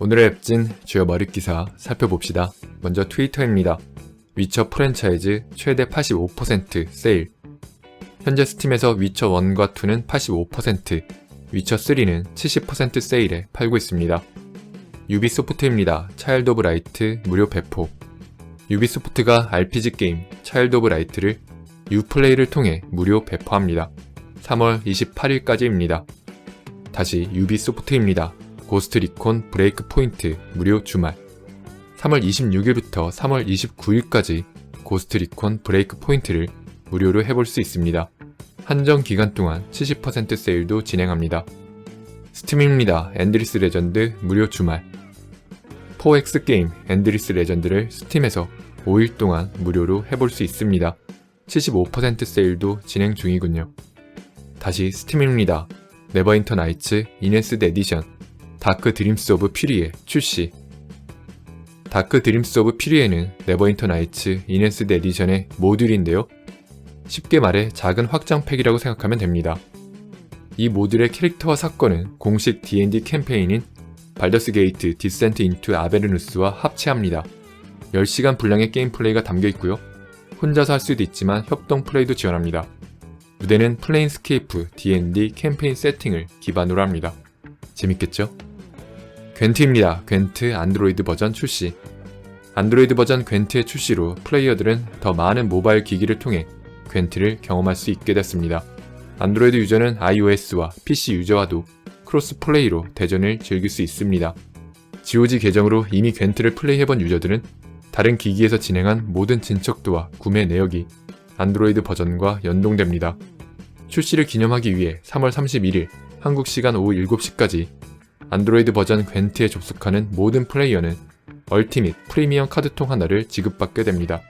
오늘의 웹진 주요 머릿 기사 살펴봅시다. 먼저 트위터입니다. 위쳐 프랜차이즈 최대 85% 세일. 현재 스팀에서 위쳐 1과 2는 85%, 위쳐 3는 70% 세일에 팔고 있습니다. 유비소프트입니다. 차일드 오브 라이트 무료 배포. 유비소프트가 RPG 게임 차일드 오브 라이트를 유플레이를 통해 무료 배포합니다. 3월 28일까지입니다. 다시 유비소프트입니다. 고스트 리콘 브레이크 포인트 무료 주말 3월 26일부터 3월 29일까지 고스트 리콘 브레이크 포인트를 무료로 해볼 수 있습니다. 한정 기간 동안 70% 세일도 진행합니다. 스팀입니다. 엔드리스 레전드 무료 주말 4X 게임 엔드리스 레전드를 스팀에서 5일 동안 무료로 해볼 수 있습니다. 75% 세일도 진행 중이군요. 다시 스팀입니다. 네버인터 나이츠 이네스드 에디션 다크 드림스 오브 퓨리에 출시 다크 드림스 오브 퓨리에는 네버인터 나이츠 이네스드 에디션의 모듈인데요. 쉽게 말해 작은 확장팩이라고 생각하면 됩니다. 이 모듈의 캐릭터와 사건은 공식 D&D 캠페인인 발더스 게이트 디센트 인투 아베르누스와 합체합니다. 10시간 분량의 게임 플레이가 담겨 있고요. 혼자서 할 수도 있지만 협동 플레이도 지원합니다. 무대는 플레인스케이프 D&D 캠페인 세팅을 기반으로 합니다. 재밌겠죠? 괜트입니다. 괜트 안드로이드 버전 출시. 안드로이드 버전 괜트의 출시로 플레이어들은 더 많은 모바일 기기를 통해 괜트를 경험할 수 있게 됐습니다. 안드로이드 유저는 iOS와 PC 유저와도 크로스 플레이로 대전을 즐길 수 있습니다. GOG 계정으로 이미 괜트를 플레이해본 유저들은 다른 기기에서 진행한 모든 진척도와 구매 내역이 안드로이드 버전과 연동됩니다. 출시를 기념하기 위해 3월 31일 한국 시간 오후 7시까지 안드로이드 버전 괜트에 접속하는 모든 플레이어는 얼티밋 프리미엄 카드통 하나를 지급받게 됩니다.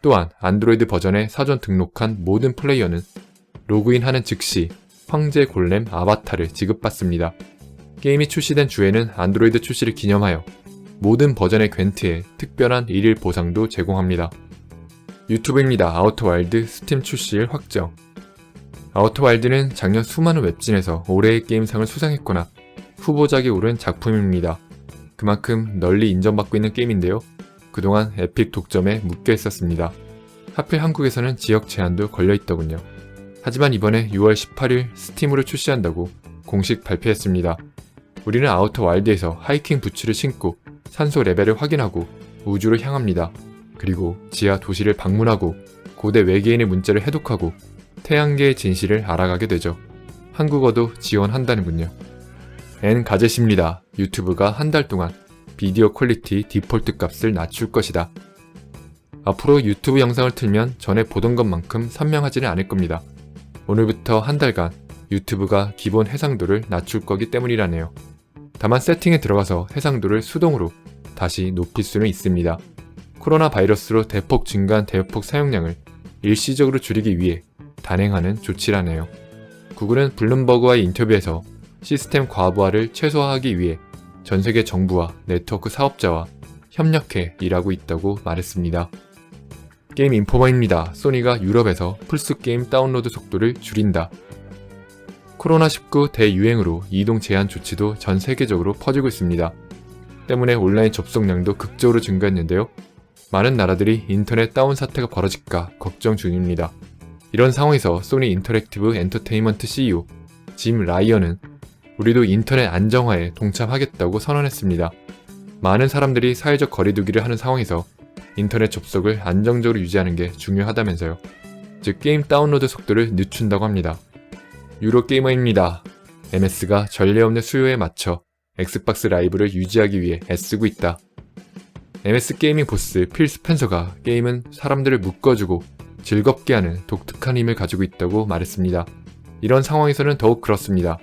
또한 안드로이드 버전에 사전 등록한 모든 플레이어는 로그인하는 즉시 황제 골렘 아바타를 지급받습니다. 게임이 출시된 주에는 안드로이드 출시를 기념하여 모든 버전의 괜트에 특별한 일일 보상도 제공합니다. 유튜브입니다. 아우터와일드 스팀 출시일 확정. 아우터와일드는 작년 수많은 웹진에서 올해의 게임상을 수상했거나 후보작에 오른 작품입니다. 그만큼 널리 인정받고 있는 게임인데요. 그동안 에픽 독점에 묶여 있었습니다. 하필 한국에서는 지역 제한도 걸려 있더군요. 하지만 이번에 6월 18일 스팀으로 출시한다고 공식 발표했습니다. 우리는 아우터 와일드에서 하이킹 부츠를 신고 산소 레벨을 확인하고 우주로 향합니다. 그리고 지하 도시를 방문하고 고대 외계인의 문자를 해독하고 태양계의 진실을 알아가게 되죠. 한국어도 지원한다는군요. N 가젯입니다. 유튜브가 한 달 동안 비디오 퀄리티 디폴트 값을 낮출 것이다. 앞으로 유튜브 영상을 틀면 전에 보던 것만큼 선명하지는 않을 겁니다. 오늘부터 한 달간 유튜브가 기본 해상도를 낮출 거기 때문이라네요. 다만 세팅에 들어가서 해상도를 수동으로 다시 높일 수는 있습니다. 코로나 바이러스로 대폭 증가한 대폭 사용량을 일시적으로 줄이기 위해 단행하는 조치라네요. 구글은 블룸버그와의 인터뷰에서 시스템 과부하를 최소화하기 위해 전 세계 정부와 네트워크 사업자와 협력해 일하고 있다고 말했습니다. 게임 인포머입니다. 소니가 유럽에서 플스 게임 다운로드 속도를 줄인다. 코로나19 대유행으로 이동 제한 조치도 전 세계적으로 퍼지고 있습니다. 때문에 온라인 접속량도 극적으로 증가했는데요. 많은 나라들이 인터넷 다운 사태가 벌어질까 걱정 중입니다. 이런 상황에서 소니 인터랙티브 엔터테인먼트 CEO 짐 라이언은 우리도 인터넷 안정화에 동참하겠다고 선언했습니다. 많은 사람들이 사회적 거리두기를 하는 상황에서 인터넷 접속을 안정적으로 유지하는 게 중요하다면서요. 즉 게임 다운로드 속도를 늦춘다고 합니다. 유로게이머입니다. MS가 전례 없는 수요에 맞춰 엑스박스 라이브를 유지하기 위해 애쓰고 있다. MS 게이밍 보스 필 스펜서가 게임은 사람들을 묶어주고 즐겁게 하는 독특한 힘을 가지고 있다고 말했습니다. 이런 상황에서는 더욱 그렇습니다.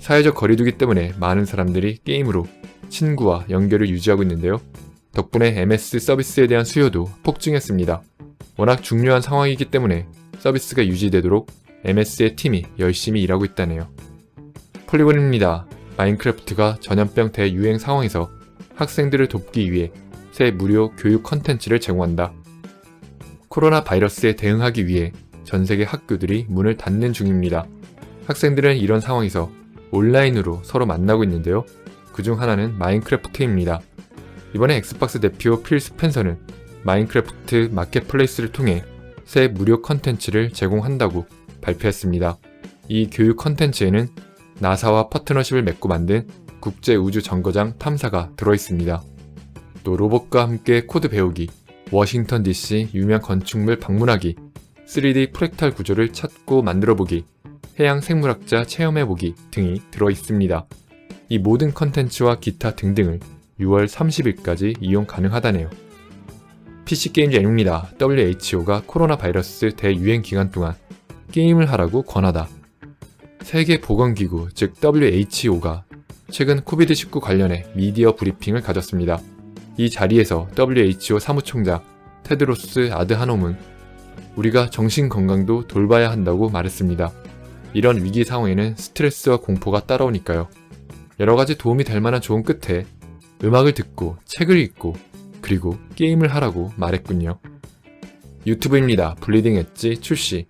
사회적 거리두기 때문에 많은 사람들이 게임으로 친구와 연결을 유지하고 있는데요. 덕분에 MS 서비스에 대한 수요도 폭증했습니다. 워낙 중요한 상황이기 때문에 서비스가 유지되도록 MS의 팀이 열심히 일하고 있다네요. 폴리곤입니다. 마인크래프트가 전염병 대유행 상황에서 학생들을 돕기 위해 새 무료 교육 컨텐츠를 제공한다. 코로나 바이러스에 대응하기 위해 전 세계 학교들이 문을 닫는 중입니다. 학생들은 이런 상황에서 온라인으로 서로 만나고 있는데요. 그중 하나는 마인크래프트입니다. 이번에 엑스박스 대표 필 스펜서는 마인크래프트 마켓플레이스를 통해 새 무료 컨텐츠를 제공한다고 발표했습니다. 이 교육 컨텐츠에는 나사와 파트너십을 맺고 만든 국제 우주 정거장 탐사가 들어 있습니다. 또 로봇과 함께 코드 배우기, 워싱턴 DC 유명 건축물 방문하기, 3D 프랙탈 구조를 찾고 만들어 보기, 해양 생물학자 체험해보기 등이 들어있습니다. 이 모든 컨텐츠와 기타 등등을 6월 30일까지 이용 가능하다네요. PC게임 제입니다. WHO가 코로나 바이러스 대유행 기간 동안 게임을 하라고 권하다. 세계보건기구 즉 WHO가 최근 코비드19 관련해 미디어 브리핑을 가졌습니다. 이 자리에서 WHO 사무총장 테드로스 아드하놈은 우리가 정신 건강도 돌봐야 한다고 말했습니다. 이런 위기 상황에는 스트레스와 공포가 따라오니까요. 여러 가지 도움이 될 만한 조언 끝에 음악을 듣고 책을 읽고 그리고 게임을 하라고 말했군요. 유튜브입니다. 블리딩 엣지 출시.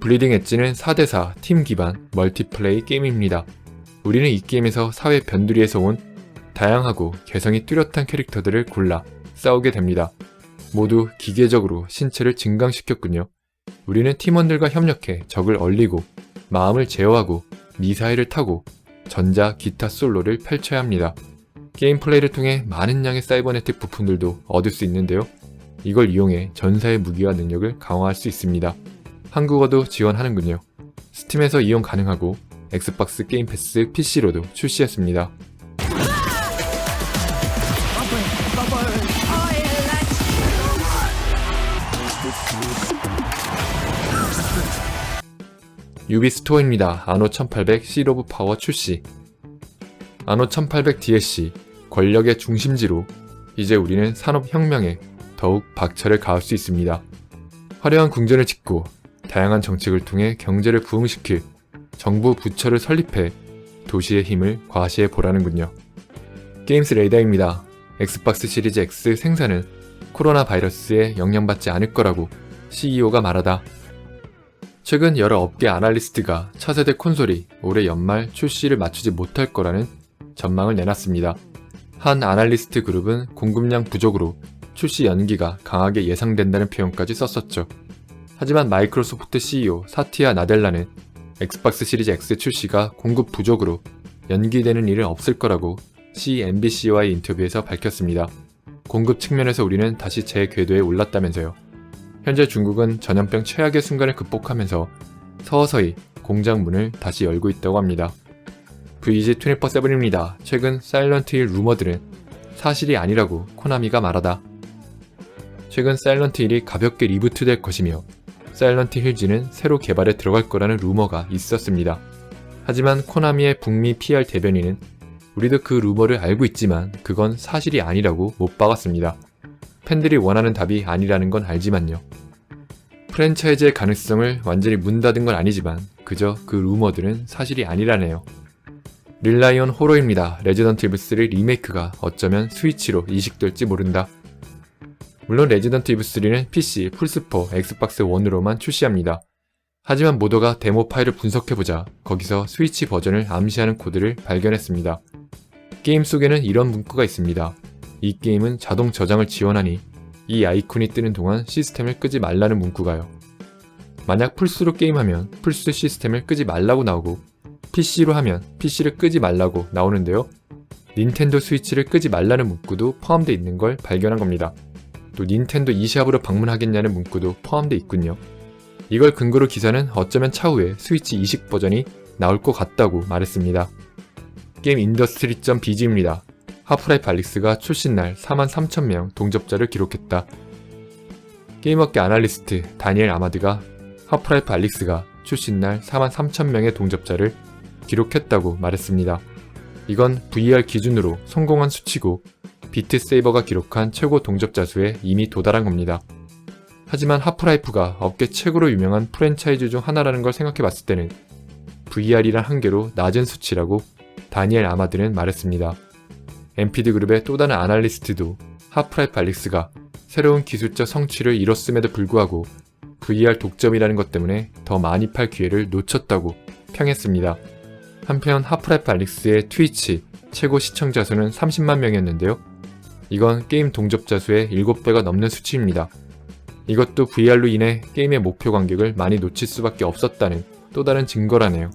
블리딩 엣지는 4대4 팀 기반 멀티플레이 게임입니다. 우리는 이 게임에서 사회 변두리에서 온 다양하고 개성이 뚜렷한 캐릭터들을 골라 싸우게 됩니다. 모두 기계적으로 신체를 증강시켰군요. 우리는 팀원들과 협력해 적을 얼리고 마음을 제어하고 미사일을 타고 전자 기타 솔로를 펼쳐야 합니다. 게임 플레이를 통해 많은 양의 사이버네틱 부품들도 얻을 수 있는데요. 이걸 이용해 전사의 무기와 능력을 강화할 수 있습니다. 한국어도 지원하는군요. 스팀에서 이용 가능하고 엑스박스 게임 패스 PC로도 출시했습니다. 유비 스토어입니다. 아노 1800실 오브 파워 출시. 아노 1800 DLC 권력의 중심지로 이제 우리는 산업혁명에 더욱 박차를 가할 수 있습니다. 화려한 궁전을 짓고 다양한 정책을 통해 경제를 부흥시킬 정부 부처를 설립해 도시의 힘을 과시해 보라는군요. 게임스 레이더입니다. 엑스박스 시리즈 X 생산은 코로나 바이러스에 영향받지 않을 거라고 CEO가 말하다. 최근 여러 업계 아날리스트가 차세대 콘솔이 올해 연말 출시를 맞추지 못할 거라는 전망을 내놨습니다. 한 아날리스트 그룹은 공급량 부족으로 출시 연기가 강하게 예상된다는 표현까지 썼었죠. 하지만 마이크로소프트 CEO 사티아 나델라는 엑스박스 시리즈 X 출시가 공급 부족으로 연기되는 일은 없을 거라고 CNBC와의 인터뷰에서 밝혔습니다. 공급 측면에서 우리는 다시 제 궤도에 올랐다면서요. 현재 중국은 전염병 최악의 순간을 극복하면서 서서히 공장 문을 다시 열고 있다고 합니다. VG24-7입니다. 최근 사일런트 힐 루머들은 사실이 아니라고 코나미가 말하다. 최근 사일런트 힐이 가볍게 리부트될 것이며 사일런트 힐즈는 새로 개발에 들어갈 거라는 루머가 있었습니다. 하지만 코나미의 북미 PR 대변인은 우리도 그 루머를 알고 있지만 그건 사실이 아니라고 못 박았습니다. 팬들이 원하는 답이 아니라는 건 알지만요. 프랜차이즈의 가능성을 완전히 문 닫은 건 아니지만 그저 그 루머들은 사실이 아니라네요. 릴라이온 호러입니다. 레지던트 이브 3 리메이크가 어쩌면 스위치로 이식될지 모른다. 물론 레지던트 이브 3는 PC, 플스4, 엑스박스 1으로만 출시합니다. 하지만 모더가 데모 파일을 분석해보자 거기서 스위치 버전을 암시하는 코드를 발견했습니다. 게임 속에는 이런 문구가 있습니다. 이 게임은 자동 저장을 지원하니 이 아이콘이 뜨는 동안 시스템을 끄지 말라는 문구가요. 만약 플스로 게임하면 플스 시스템을 끄지 말라고 나오고 PC로 하면 PC를 끄지 말라고 나오는데요. 닌텐도 스위치를 끄지 말라는 문구도 포함되어 있는 걸 발견한 겁니다. 또 닌텐도 e샵으로 방문하겠냐는 문구도 포함되어 있군요. 이걸 근거로 기사는 어쩌면 차후에 스위치 이식 버전이 나올 것 같다고 말했습니다. 게임 인더스트리.bg입니다. 하프라이프 알릭스가 출시날 43,000명 동접자를 기록했다. 게임업계 아날리스트 다니엘 아마드가 하프라이프 알릭스가 출시날 43,000명의 동접자를 기록했다고 말했습니다. 이건 VR 기준으로 성공한 수치고 비트 세이버가 기록한 최고 동접자 수에 이미 도달한 겁니다. 하지만 하프라이프가 업계 최고로 유명한 프랜차이즈 중 하나라는 걸 생각해 봤을 때는 VR이란 한계로 낮은 수치라고 다니엘 아마드는 말했습니다. 엠피드 그룹의 또 다른 아날리스트도 하프라이프 알릭스가 새로운 기술적 성취를 이뤘음에도 불구하고 VR 독점이라는 것 때문에 더 많이 팔 기회를 놓쳤다고 평했습니다. 한편 하프라이프 알릭스의 트위치 최고 시청자 수는 30만 명이었는데요. 이건 게임 동접자 수의 7배가 넘는 수치입니다. 이것도 VR로 인해 게임의 목표 관객을 많이 놓칠 수밖에 없었다는 또 다른 증거라네요.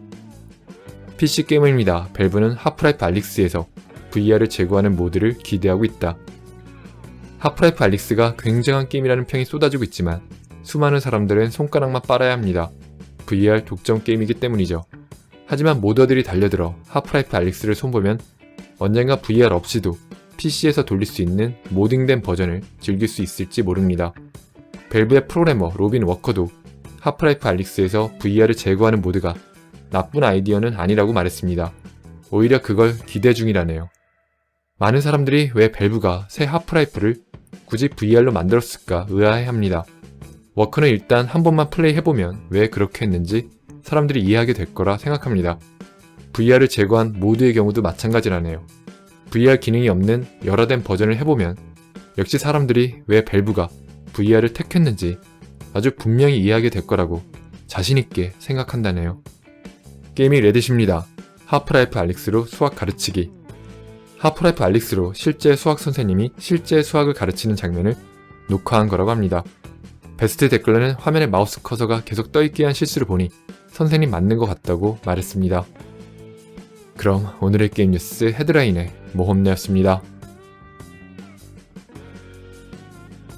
PC 게임입니다. 밸브는 하프라이프 알릭스에서 VR을 제공하는 모드를 기대하고 있다. 하프라이프 알릭스가 굉장한 게임이라는 평이 쏟아지고 있지만 수많은 사람들은 손가락만 빨아야 합니다. VR 독점 게임이기 때문이죠. 하지만 모더들이 달려들어 하프라이프 알릭스를 손보면 언젠가 VR 없이도 PC에서 돌릴 수 있는 모딩된 버전을 즐길 수 있을지 모릅니다. 밸브의 프로그래머 로빈 워커도 하프라이프 알릭스에서 VR을 제거하는 모드가 나쁜 아이디어는 아니라고 말했습니다. 오히려 그걸 기대 중이라네요. 많은 사람들이 왜 밸브가 새 하프라이프를 굳이 VR로 만들었을까 의아해합니다. 워커는 일단 한 번만 플레이해보면 왜 그렇게 했는지 사람들이 이해하게 될 거라 생각합니다. VR을 제거한 모드의 경우도 마찬가지라네요. VR 기능이 없는 열화된 버전을 해보면 역시 사람들이 왜 밸브가 VR을 택했는지 아주 분명히 이해하게 될 거라고 자신있게 생각한다네요. 게임이 레딧입니다. 하프라이프 알릭스로 수학 가르치기. 하프라이프 알릭스로 실제 수학 선생님이 실제 수학을 가르치는 장면을 녹화한 거라고 합니다. 베스트 댓글로는 화면에 마우스 커서가 계속 떠있게 한 실수를 보니 선생님 맞는 것 같다고 말했습니다. 그럼 오늘의 게임 뉴스 헤드라인의 모험내였습니다.